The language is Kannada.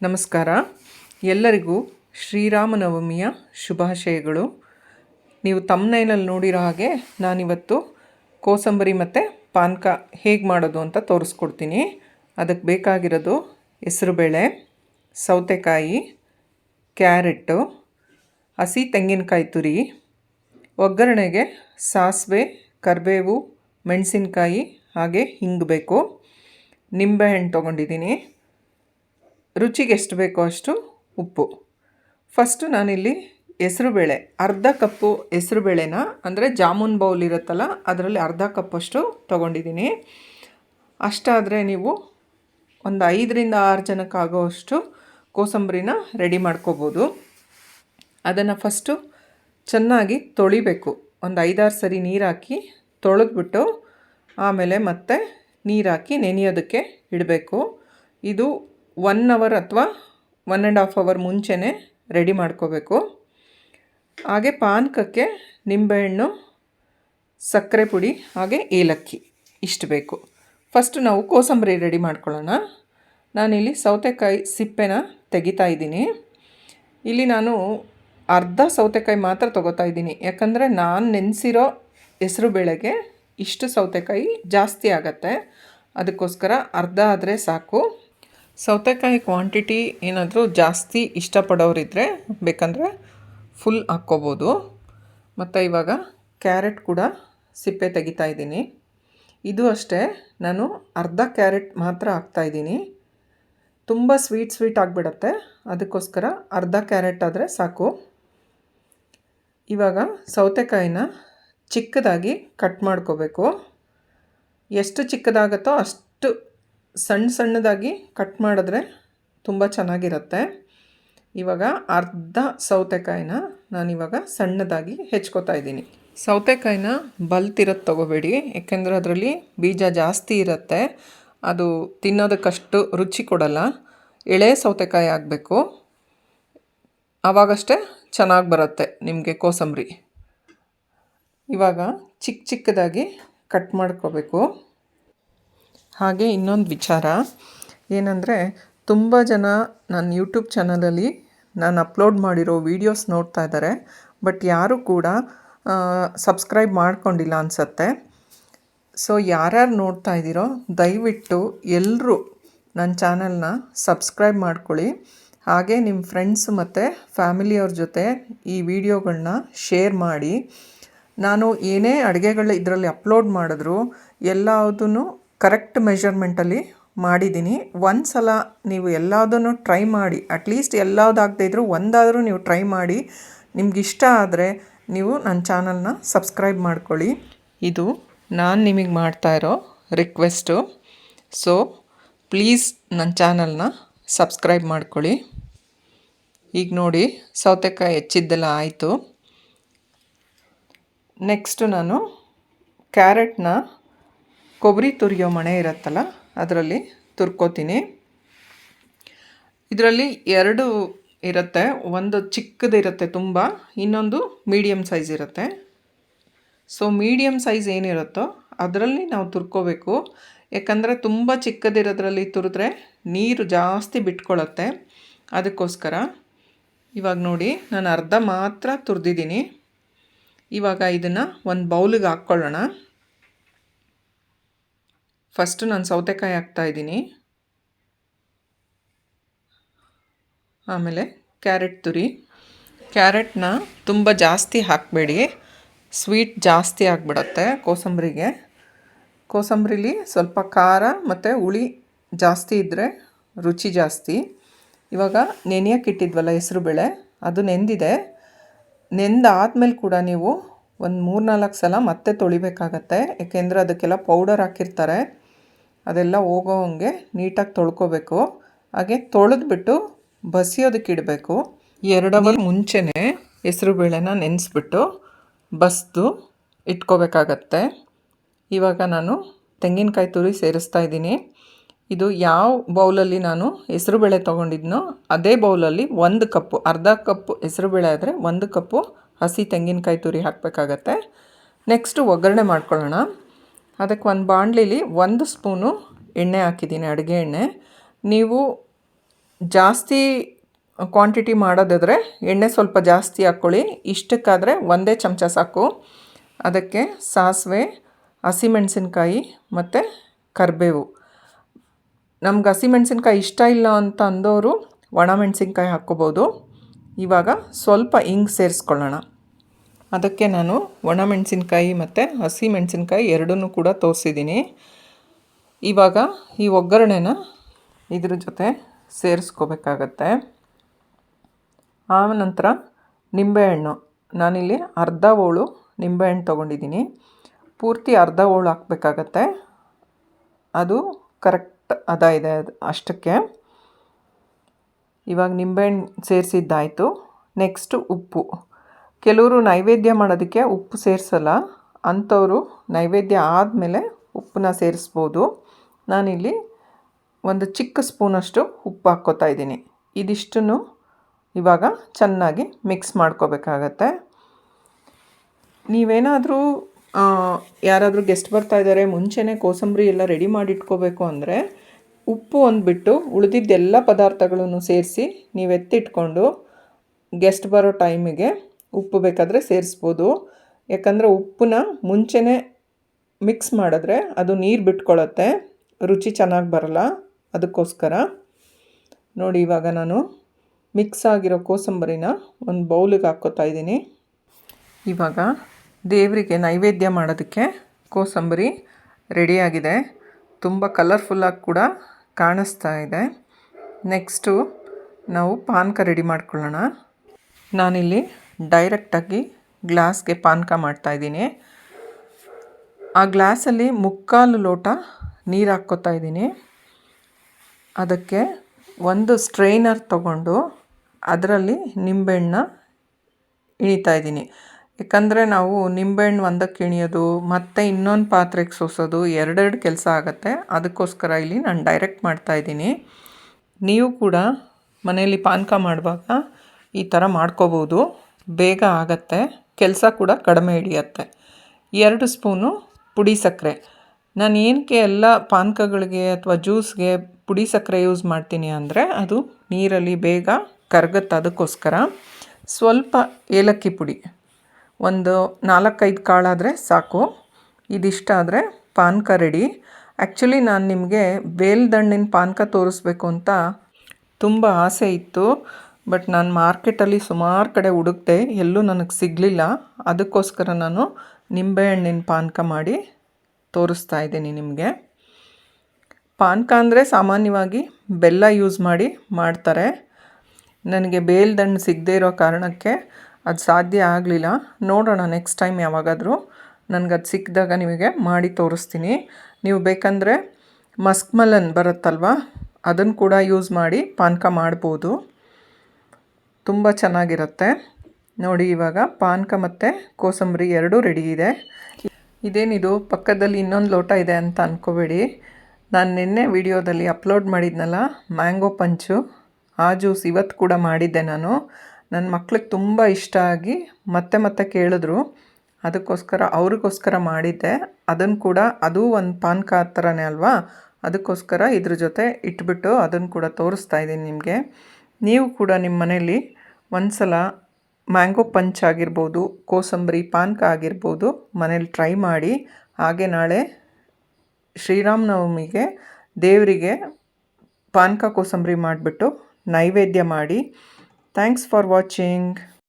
ನಮಸ್ಕಾರ. ಎಲ್ಲರಿಗೂ ಶ್ರೀರಾಮನವಮಿಯ ಶುಭಾಶಯಗಳು. ನೀವು ತಮ್ಮನೈನಲ್ಲಿ ನೋಡಿರೋ ಹಾಗೆ ನಾನಿವತ್ತು ಕೋಸಂಬರಿ ಮತ್ತು ಪಾನಕ ಹೇಗೆ ಮಾಡೋದು ಅಂತ ತೋರಿಸ್ಕೊಡ್ತೀನಿ. ಅದಕ್ಕೆ ಬೇಕಾಗಿರೋದು ಹೆಸರುಬೇಳೆ ಸೌತೆಕಾಯಿ ಕ್ಯಾರೆಟ್ಟು ಹಸಿ ತೆಂಗಿನಕಾಯಿ ತುರಿ, ಒಗ್ಗರಣೆಗೆ ಸಾಸಿವೆ, ಕರಿಬೇವು, ಮೆಣಸಿನ್ಕಾಯಿ ಹಾಗೆ ಹಿಂಗಬೇಕು ನಿಂಬೆಹಣ್ಣು ತೊಗೊಂಡಿದ್ದೀನಿ. ರುಚಿಗೆ ಎಷ್ಟು ಬೇಕೋ ಅಷ್ಟು ಉಪ್ಪು. ಫಸ್ಟು ನಾನಿಲ್ಲಿ ಹೆಸರುಬೇಳೆ ಅರ್ಧ ಕಪ್ಪು ಹೆಸರುಬೇಳೆನ ಅಂದರೆ ಜಾಮೂನ್ ಬೌಲ್ ಇರುತ್ತಲ್ಲ, ಅದರಲ್ಲಿ ಅರ್ಧ ಕಪ್ಪಷ್ಟು ತೊಗೊಂಡಿದ್ದೀನಿ. ಅಷ್ಟಾದರೆ ನೀವು ಒಂದು ಐದರಿಂದ ಆರು ಜನಕ್ಕೆ ಆಗೋವಷ್ಟು ಕೋಸಂಬರಿನ ರೆಡಿ ಮಾಡ್ಕೋಬೋದು. ಅದನ್ನು ಫಸ್ಟು ಚೆನ್ನಾಗಿ ತೊಳಿಬೇಕು. ಒಂದು ಐದಾರು ಸರಿ ನೀರು ಹಾಕಿ ತೊಳೆದ್ಬಿಟ್ಟು ಆಮೇಲೆ ಮತ್ತೆ ನೀರು ಹಾಕಿ ನೆನೆಯೋದಕ್ಕೆ ಇಡಬೇಕು. ಇದು ಒನ್ ಅವರ್ ಅಥವಾ ಒನ್ ಆ್ಯಂಡ್ ಹಾಫ್ ಅವರ್ ಮುಂಚೆನೆ ರೆಡಿ ಮಾಡ್ಕೋಬೇಕು. ಹಾಗೆ ಪಾನಕಕ್ಕೆ ನಿಂಬೆಹಣ್ಣು, ಸಕ್ಕರೆ ಪುಡಿ, ಹಾಗೆ ಏಲಕ್ಕಿ ಇಷ್ಟು ಬೇಕು. ಫಸ್ಟು ನಾವು ಕೋಸಂಬರಿ ರೆಡಿ ಮಾಡ್ಕೊಳ್ಳೋಣ. ನಾನಿಲ್ಲಿ ಸೌತೆಕಾಯಿ ಸಿಪ್ಪೆನ ತೆಗಿತಾ ಇದ್ದೀನಿ. ಇಲ್ಲಿ ನಾನು ಅರ್ಧ ಸೌತೆಕಾಯಿ ಮಾತ್ರ ತೊಗೋತಾ ಇದ್ದೀನಿ. ಯಾಕಂದರೆ ನಾನು ನೆನೆಸಿರೋ ಹೆಸರು ಬೇಳೆಗೆ ಇಷ್ಟು ಸೌತೆಕಾಯಿ ಜಾಸ್ತಿ ಆಗತ್ತೆ. ಅದಕ್ಕೋಸ್ಕರ ಅರ್ಧ ಆದರೆ ಸಾಕು. ಸೌತೆಕಾಯಿ ಕ್ವಾಂಟಿಟಿ ಏನಾದರೂ ಜಾಸ್ತಿ ಇಷ್ಟಪಡೋರಿದ್ದರೆ ಬೇಕಂದರೆ ಫುಲ್ ಹಾಕ್ಕೋಬೋದು. ಮತ್ತು ಇವಾಗ ಕ್ಯಾರೆಟ್ ಕೂಡ ಸಿಪ್ಪೆ ತೆಗಿತಾ ಇದ್ದೀನಿ. ಇದು ಅಷ್ಟೇ, ನಾನು ಅರ್ಧ ಕ್ಯಾರೆಟ್ ಮಾತ್ರ ಹಾಕ್ತಾಯಿದ್ದೀನಿ ತುಂಬ ಸ್ವೀಟ್ ಸ್ವೀಟ್ ಆಗಿಬಿಡತ್ತೆ. ಅದಕ್ಕೋಸ್ಕರ ಅರ್ಧ ಕ್ಯಾರೆಟ್ ಆದರೆ ಸಾಕು. ಇವಾಗ ಸೌತೆಕಾಯಿನ ಚಿಕ್ಕದಾಗಿ ಕಟ್ ಮಾಡ್ಕೋಬೇಕು. ಎಷ್ಟು ಚಿಕ್ಕದಾಗತ್ತೋ ಅಷ್ಟು ಸಣ್ಣ ಸಣ್ಣದಾಗಿ ಕಟ್ ಮಾಡಿದ್ರೆ ತುಂಬ ಚೆನ್ನಾಗಿರುತ್ತೆ. ಇವಾಗ ಅರ್ಧ ಸೌತೆಕಾಯಿನ ನಾನಿವಾಗ ಸಣ್ಣದಾಗಿ ಹೆಚ್ಕೋತಾ ಇದ್ದೀನಿ. ಸೌತೆಕಾಯಿನ ಬಲ್ತಿರೋದು ತೊಗೋಬೇಡಿ ಏಕೆಂದರೆ ಅದರಲ್ಲಿ ಬೀಜ ಜಾಸ್ತಿ ಇರುತ್ತೆ. ಅದು ತಿನ್ನೋದಕ್ಕಷ್ಟು ರುಚಿ ಕೊಡಲ್ಲ. ಎಳೆ ಸೌತೆಕಾಯಿ ಆಗಬೇಕು. ಆವಾಗಷ್ಟೇ ಚೆನ್ನಾಗಿ ಬರುತ್ತೆ ನಿಮಗೆ ಕೋಸಂಬರಿ. ಇವಾಗ ಚಿಕ್ಕ ಚಿಕ್ಕದಾಗಿ ಕಟ್ ಮಾಡ್ಕೋಬೇಕು. ಹಾಗೆ ಇನ್ನೊಂದು ವಿಚಾರ. ಏನಂದರೆ, ತುಂಬ ಜನ ನನ್ನ ಯೂಟ್ಯೂಬ್ ಚಾನಲಲ್ಲಿ ನಾನು ಅಪ್ಲೋಡ್ ಮಾಡಿರೋ ವೀಡಿಯೋಸ್ ನೋಡ್ತಾ ಇದ್ದಾರೆ ಬಟ್ ಯಾರೂ ಕೂಡ ಸಬ್ಸ್ಕ್ರೈಬ್ ಮಾಡ್ಕೊಂಡಿಲ್ಲ ಅನಿಸತ್ತೆ. ಸೊ ಯಾರ್ಯಾರು ನೋಡ್ತಾ ಇದ್ದೀರೋ, ದಯವಿಟ್ಟು ಎಲ್ಲರೂ ನನ್ನ ಚಾನಲ್ನ ಸಬ್ಸ್ಕ್ರೈಬ್ ಮಾಡ್ಕೊಳ್ಳಿ. ಹಾಗೆ ನಿಮ್ಮ ಫ್ರೆಂಡ್ಸ್ ಮತ್ತು ಫ್ಯಾಮಿಲಿಯವ್ರ ಜೊತೆ ಈ ವಿಡಿಯೋಗಳನ್ನ ಶೇರ್ ಮಾಡಿ. ನಾನು ಏನೇ ಅಡುಗೆಗಳ ಇದರಲ್ಲಿ ಅಪ್ಲೋಡ್ ಮಾಡಿದ್ರು ಎಲ್ಲದೂ ಕರೆಕ್ಟ್ ಮೆಷರ್ಮೆಂಟಲ್ಲಿ ಮಾಡಿದ್ದೀನಿ. ಒಂದು ಸಲ ನೀವು ಎಲ್ಲದನ್ನು ಟ್ರೈ ಮಾಡಿ ಅಟ್ಲೀಸ್ಟ್ ಎಲ್ಲದಾಗದೇ ಇದ್ದರೂ ಒಂದಾದರೂ ನೀವು ಟ್ರೈ ಮಾಡಿ. ನಿಮ್ಗೆ ಇಷ್ಟ ಆದರೆ ನೀವು ನನ್ನ ಚಾನಲ್ನ ಸಬ್ಸ್ಕ್ರೈಬ್ ಮಾಡ್ಕೊಳ್ಳಿ. ಇದು ನಾನು ನಿಮಗೆ ಮಾಡ್ತಾ ಇರೋ ರಿಕ್ವೆಸ್ಟು ಸೊ ಪ್ಲೀಸ್ ನನ್ನ ಚಾನಲ್ನ ಸಬ್ಸ್ಕ್ರೈಬ್ ಮಾಡ್ಕೊಳ್ಳಿ. ಈಗ ನೋಡಿ, ಸೌತೆಕಾಯಿ ಹೆಚ್ಚಿದ್ದೆಲ್ಲ ಆಯಿತು. ನೆಕ್ಸ್ಟು ನಾನು ಕ್ಯಾರೆಟ್ನ ಕೊಬ್ಬರಿ ತುರಿಯೋ ಮಣೆ ಇರುತ್ತಲ್ಲ, ಅದರಲ್ಲಿ ತುರ್ಕೋತೀನಿ. ಇದರಲ್ಲಿ ಎರಡು ಇರುತ್ತೆ, ಒಂದು ಚಿಕ್ಕದಿರುತ್ತೆ ತುಂಬ, ಇನ್ನೊಂದು ಮೀಡಿಯಮ್ ಸೈಜ್ ಇರುತ್ತೆ. ಸೊ ಮೀಡಿಯಮ್ ಸೈಜ್ ಏನಿರುತ್ತೋ ಅದರಲ್ಲಿ ನಾವು ತುರ್ಕೋಬೇಕು. ಯಾಕಂದರೆ ತುಂಬ ಚಿಕ್ಕದಿರೋದ್ರಲ್ಲಿ ತುರಿದ್ರೆ ನೀರು ಜಾಸ್ತಿ ಬಿಟ್ಕೊಳ್ಳುತ್ತೆ ಅದಕ್ಕೋಸ್ಕರ ಇವಾಗ ನೋಡಿ, ನಾನು ಅರ್ಧ ಮಾತ್ರ ತುರಿದಿದ್ದೀನಿ. ಇವಾಗ ಇದನ್ನು ಒಂದು ಬೌಲಿಗೆ ಹಾಕ್ಕೊಳ್ಳೋಣ. ಫಸ್ಟು ನಾನು ಸೌತೆಕಾಯಿ ಹಾಕ್ತಾಯಿದ್ದೀನಿ ಆಮೇಲೆ ಕ್ಯಾರೆಟ್ ತುರಿ. ಕ್ಯಾರೆಟ್ನ ತುಂಬ ಜಾಸ್ತಿ ಹಾಕಬೇಡಿ. ಸ್ವೀಟ್ ಜಾಸ್ತಿ ಆಗಿಬಿಡತ್ತೆ ಕೋಸಂಬರಿಗೆ. ಕೋಸಂಬರಿಲಿ ಸ್ವಲ್ಪ ಖಾರ ಮತ್ತು ಹುಳಿ ಜಾಸ್ತಿ ಇದ್ದರೆ ರುಚಿ ಜಾಸ್ತಿ. ಇವಾಗ ನೆನೆಯೋಕೆ ಇಟ್ಟಿದ್ವಲ್ಲ ಹೆಸರುಬೇಳೆ, ಅದು ನೆಂದಿದೆ. ನೆಂದಾದ್ಮೇಲೆ ಕೂಡ ನೀವು ಒಂದು ಮೂರು ನಾಲ್ಕು ಸಲ ಮತ್ತೆ ತೊಳಿಬೇಕಾಗತ್ತೆ. ಏಕೆಂದರೆ ಅದಕ್ಕೆಲ್ಲ ಪೌಡರ್ ಹಾಕಿರ್ತಾರೆ. ಅದೆಲ್ಲ ಹೋಗೋ ಹಂಗೆ ನೀಟಾಗಿ ತೊಳ್ಕೊಬೇಕು. ಹಾಗೆ ತೊಳೆದ್ಬಿಟ್ಟು ಬಸಿಯೋದಕ್ಕೆ ಇಡಬೇಕು. ಎರಡು ಅವರ್ ಮುಂಚೆನೇ ಹೆಸರುಬೇಳೆನ ನೆನೆಸ್ಬಿಟ್ಟು ಬಸ್ದು ಇಟ್ಕೋಬೇಕಾಗತ್ತೆ. ಇವಾಗ ನಾನು ತೆಂಗಿನಕಾಯಿ ತುರಿ ಸೇರಿಸ್ತಾ ಇದ್ದೀನಿ. ಇದು ಯಾವ ಬೌಲಲ್ಲಿ ನಾನು ಹೆಸರುಬೇಳೆ ತೊಗೊಂಡಿದ್ನೋ ಅದೇ ಬೌಲಲ್ಲಿ ಒಂದು ಕಪ್ಪು, ಅರ್ಧ ಕಪ್ಪು ಹೆಸರುಬೇಳೆ ಆದರೆ ಒಂದು ಕಪ್ಪು ಹಸಿ ತೆಂಗಿನಕಾಯಿ ತುರಿ ಹಾಕಬೇಕಾಗತ್ತೆ. ನೆಕ್ಸ್ಟು ಒಗ್ಗರಣೆ ಮಾಡ್ಕೊಳ್ಳೋಣ. ಅದಕ್ಕೆ ಒಂದು ಬಾಣಲಿಲಿ ಒಂದು ಸ್ಪೂನು ಎಣ್ಣೆ ಹಾಕಿದ್ದೀನಿ, ಅಡುಗೆ ಎಣ್ಣೆ. ನೀವು ಜಾಸ್ತಿ ಕ್ವಾಂಟಿಟಿ ಮಾಡೋದಾದರೆ ಎಣ್ಣೆ ಸ್ವಲ್ಪ ಜಾಸ್ತಿ ಹಾಕ್ಕೊಳ್ಳಿ. ಇಷ್ಟಕ್ಕಾದರೆ ಒಂದೇ ಚಮಚ ಸಾಕು. ಅದಕ್ಕೆ ಸಾಸಿವೆ, ಹಸಿಮೆಣಸಿನ್ಕಾಯಿ ಮತ್ತು ಕರಿಬೇವು. ನಮ್ಗೆ ಹಸಿಮೆಣಸಿನ್ಕಾಯಿ ಇಷ್ಟ ಇಲ್ಲ ಅಂತ ಅಂದವರು ಒಣಮೆಣಸಿನ್ಕಾಯಿ ಹಾಕ್ಕೋಬೋದು. ಇವಾಗ ಸ್ವಲ್ಪ ಹಿಂಗೆ ಸೇರಿಸ್ಕೊಳ್ಳೋಣ. ಅದಕ್ಕೆ ನಾನು ಒಣಮೆಣಸಿನ್ಕಾಯಿ ಮತ್ತು ಹಸಿ ಮೆಣಸಿನ್ಕಾಯಿ ಎರಡನ್ನೂ ಕೂಡ ತೋರಿಸಿದ್ದೀನಿ. ಇವಾಗ ಈ ಒಗ್ಗರಣೆನ ಇದ್ರ ಜೊತೆ ಸೇರಿಸ್ಕೋಬೇಕಾಗತ್ತೆ. ಆನಂತರ ನಿಂಬೆಹಣ್ಣು. ನಾನಿಲ್ಲಿ ಅರ್ಧ ಹೋಳು ನಿಂಬೆಹಣ್ಣು ತೊಗೊಂಡಿದ್ದೀನಿ. ಪೂರ್ತಿ ಅರ್ಧ ಹೋಳು ಹಾಕಬೇಕಾಗತ್ತೆ. ಅದು ಕರೆಕ್ಟ್ ಅದ ಇದೆ ಅದು ಅಷ್ಟಕ್ಕೆ. ಇವಾಗ ನಿಂಬೆಹಣ್ಣು ಸೇರಿಸಿದ್ದಾಯಿತು. ನೆಕ್ಸ್ಟು ಉಪ್ಪು. ಕೆಲವರು ನೈವೇದ್ಯ ಮಾಡೋದಕ್ಕೆ ಉಪ್ಪು ಸೇರಿಸಲ್ಲ, ಅಂಥವರು ನೈವೇದ್ಯ ಆದಮೇಲೆ ಉಪ್ಪನ್ನ ಸೇರಿಸ್ಬೋದು. ನಾನಿಲ್ಲಿ ಒಂದು ಚಿಕ್ಕ ಸ್ಪೂನಷ್ಟು ಉಪ್ಪು ಹಾಕ್ಕೋತಾ ಇದ್ದೀನಿ. ಇದಿಷ್ಟನ್ನು ಇವಾಗ ಚೆನ್ನಾಗಿ ಮಿಕ್ಸ್ ಮಾಡ್ಕೋಬೇಕಾಗತ್ತೆ. ನೀವೇನಾದರೂ ಯಾರಾದರೂ ಗೆಸ್ಟ್ ಬರ್ತಾ ಇದ್ದಾರೆ, ಮುಂಚೆನೇ ಕೋಸಂಬರಿ ಎಲ್ಲ ರೆಡಿ ಮಾಡಿಟ್ಕೋಬೇಕು ಅಂದರೆ ಉಪ್ಪು ಅಂದ್ಬಿಟ್ಟು ಉಳಿದಿದ್ದೆಲ್ಲ ಪದಾರ್ಥಗಳನ್ನು ಸೇರಿಸಿ ನೀವು ಎತ್ತಿಟ್ಕೊಂಡು ಗೆಸ್ಟ್ ಬರೋ ಟೈಮಿಗೆ ಉಪ್ಪು ಬೇಕಾದರೆ ಸೇರಿಸ್ಬೋದು. ಯಾಕಂದರೆ ಉಪ್ಪನ್ನ ಮುಂಚೆನೇ ಮಿಕ್ಸ್ ಮಾಡಿದ್ರೆ ಅದು ನೀರು ಬಿಟ್ಕೊಳ್ಳುತ್ತೆ ರುಚಿ ಚೆನ್ನಾಗಿ ಬರಲ್ಲ ಅದಕ್ಕೋಸ್ಕರ. ನೋಡಿ ಇವಾಗ ನಾನು ಮಿಕ್ಸ್ ಆಗಿರೋ ಕೋಸಂಬರಿನ ಒಂದು ಬೌಲಿಗೆ ಹಾಕ್ಕೋತಾ ಇದ್ದೀನಿ. ಇವಾಗ ದೇವರಿಗೆ ನೈವೇದ್ಯ ಮಾಡೋದಕ್ಕೆ ಕೋಸಂಬರಿ ರೆಡಿಯಾಗಿದೆ ತುಂಬ ಕಲರ್ಫುಲ್ಲಾಗಿ ಕೂಡ ಕಾಣಿಸ್ತಾ ಇದೆ. ನೆಕ್ಸ್ಟು ನಾವು ಪಾನಕ ರೆಡಿ ಮಾಡ್ಕೊಳ್ಳೋಣ. ನಾನಿಲ್ಲಿ ಡೈರೆಕ್ಟಾಗಿ ಗ್ಲಾಸ್ಗೆ ಪಾನಕ ಮಾಡ್ತಾಯಿದ್ದೀನಿ ಆ ಗ್ಲಾಸಲ್ಲಿ ಮುಕ್ಕಾಲು ಲೋಟ ನೀರು ಹಾಕ್ಕೋತಾ ಇದ್ದೀನಿ. ಅದಕ್ಕೆ ಒಂದು ಸ್ಟ್ರೈನರ್ ತಗೊಂಡು ಅದರಲ್ಲಿ ನಿಂಬೆಹಣ್ಣ ಇಣಿತಾ ಇದ್ದೀನಿ. ಯಾಕಂದರೆ ನಾವು ನಿಂಬೆಹಣ್ಣು ಒಂದಕ್ಕೆ ಇಣಿಯೋದು ಮತ್ತು ಇನ್ನೊಂದು ಪಾತ್ರೆಗೆ ಸೋಸೋದು ಎರಡೆರಡು ಕೆಲಸ ಆಗುತ್ತೆ. ಅದಕ್ಕೋಸ್ಕರ ಇಲ್ಲಿ ನಾನು ಡೈರೆಕ್ಟ್ ಮಾಡ್ತಾಯಿದ್ದೀನಿ ನೀವು ಕೂಡ ಮನೆಯಲ್ಲಿ ಪಾನಕ ಮಾಡುವಾಗ ಈ ಥರ ಮಾಡ್ಕೋಬೋದು. ಬೇಗ ಆಗತ್ತೆ, ಕೆಲಸ ಕೂಡ ಕಡಿಮೆ ಹಿಡಿಯತ್ತೆ. ಎರಡು ಸ್ಪೂನು ಪುಡಿ ಸಕ್ಕರೆ ನಾನು ಏನಕ್ಕೆ ಎಲ್ಲ ಪಾನಕಗಳಿಗೆ ಅಥವಾ ಜ್ಯೂಸ್ಗೆ ಪುಡಿ ಸಕ್ಕರೆ ಯೂಸ್ ಮಾಡ್ತೀನಿ ಅಂದರೆ ಅದು ನೀರಲ್ಲಿ ಬೇಗ ಕರಗತ್ತೆ ಅದಕ್ಕೋಸ್ಕರ. ಸ್ವಲ್ಪ ಏಲಕ್ಕಿ ಪುಡಿ. ಒಂದು ನಾಲ್ಕೈದು ಕಾಳಾದರೆ ಸಾಕು. ಇದಿಷ್ಟ ಆದರೆ ಪಾನಕ ರೆಡಿ. ಆ್ಯಕ್ಚುಲಿ ನಾನು ನಿಮಗೆ ಬೇಲ್ದಣ್ಣಿನ ಪಾನಕ ತೋರಿಸ್ಬೇಕು ಅಂತ ತುಂಬ ಆಸೆ ಇತ್ತು. ಬಟ್ ನಾನು ಮಾರ್ಕೆಟಲ್ಲಿ ಸುಮಾರು ಕಡೆ ಹುಡುಕ್ದೆ ಎಲ್ಲೂ ನನಗೆ ಸಿಗಲಿಲ್ಲ. ಅದಕ್ಕೋಸ್ಕರ ನಾನು ನಿಂಬೆಹಣ್ಣಿನ ಪಾನಕ ಮಾಡಿ ತೋರಿಸ್ತಾ ಇದ್ದೀನಿ ನಿಮಗೆ. ಪಾನಕ ಅಂದರೆ ಸಾಮಾನ್ಯವಾಗಿ ಬೆಲ್ಲ ಯೂಸ್ ಮಾಡಿ ಮಾಡ್ತಾರೆ. ನನಗೆ ಬೇಲ್ದಣ್ಣು ಸಿಗದೇ ಇರೋ ಕಾರಣಕ್ಕೆ ಅದು ಸಾಧ್ಯ ಆಗಲಿಲ್ಲ. ನೋಡೋಣ ನೆಕ್ಸ್ಟ್ ಟೈಮ್ ಯಾವಾಗಾದರೂ. ನನಗೆ ಅದು ಸಿಕ್ಕಿದಾಗ ನಿಮಗೆ ಮಾಡಿ ತೋರಿಸ್ತೀನಿ. ನೀವು ಬೇಕಂದರೆ ಮಸ್ಕ್ಮಲನ್ ಬರುತ್ತಲ್ವ? ಅದನ್ನು ಕೂಡ ಯೂಸ್ ಮಾಡಿ ಪಾನಕ ಮಾಡ್ಬೋದು. ತುಂಬ ಚೆನ್ನಾಗಿರುತ್ತೆ. ನೋಡಿ ಇವಾಗ ಪಾನಕ ಮತ್ತು ಕೋಸಂಬರಿ ಎರಡೂ ರೆಡಿ ಇದೆ. ಇದೇನಿದು ಪಕ್ಕದಲ್ಲಿ ಇನ್ನೊಂದು ಲೋಟ ಇದೆ ಅಂತ ಅಂದ್ಕೋಬೇಡಿ ನಾನು ನಿನ್ನೆ ವಿಡಿಯೋದಲ್ಲಿ ಅಪ್ಲೋಡ್ ಮಾಡಿದ್ನಲ್ಲ, ಮ್ಯಾಂಗೋ ಪಂಚು. ಆ ಜ್ಯೂಸ್ ಇವತ್ತು ಕೂಡ ಮಾಡಿದ್ದೆ ನಾನು. ನನ್ನ ಮಕ್ಳಿಗೆ ತುಂಬ ಇಷ್ಟ ಆಗಿ ಮತ್ತೆ ಮತ್ತೆ ಕೇಳಿದ್ರು. ಅದಕ್ಕೋಸ್ಕರ ಅವ್ರಿಗೋಸ್ಕರ ಮಾಡಿದ್ದೆ. ಅದನ್ನು ಕೂಡ ಅದು ಒಂದು ಪಾನಕ ಥರನೇ ಅಲ್ವಾ? ಅದಕ್ಕೋಸ್ಕರ ಇದ್ರ ಜೊತೆ ಇಟ್ಬಿಟ್ಟು ಅದನ್ನು ಕೂಡ ತೋರಿಸ್ತಾ ಇದ್ದೀನಿ ನಿಮಗೆ. ನೀವು ಕೂಡ ನಿಮ್ಮ ಮನೆಯಲ್ಲಿ ಒಂದು ಸಲ ಮ್ಯಾಂಗೋ ಪಂಚ್ ಆಗಿರ್ಬೋದು, ಕೋಸಂಬರಿ ಪಾನಕ ಆಗಿರ್ಬೋದು ಮನೇಲಿ ಟ್ರೈ ಮಾಡಿ, ಹಾಗೆ ನಾಳೆ ಶ್ರೀರಾಮನವಮಿಗೆ ದೇವರಿಗೆ ಪಾನಕ ಕೋಸಂಬರಿ ಮಾಡಿಬಿಟ್ಟು ನೈವೇದ್ಯ ಮಾಡಿ. Thanks for watching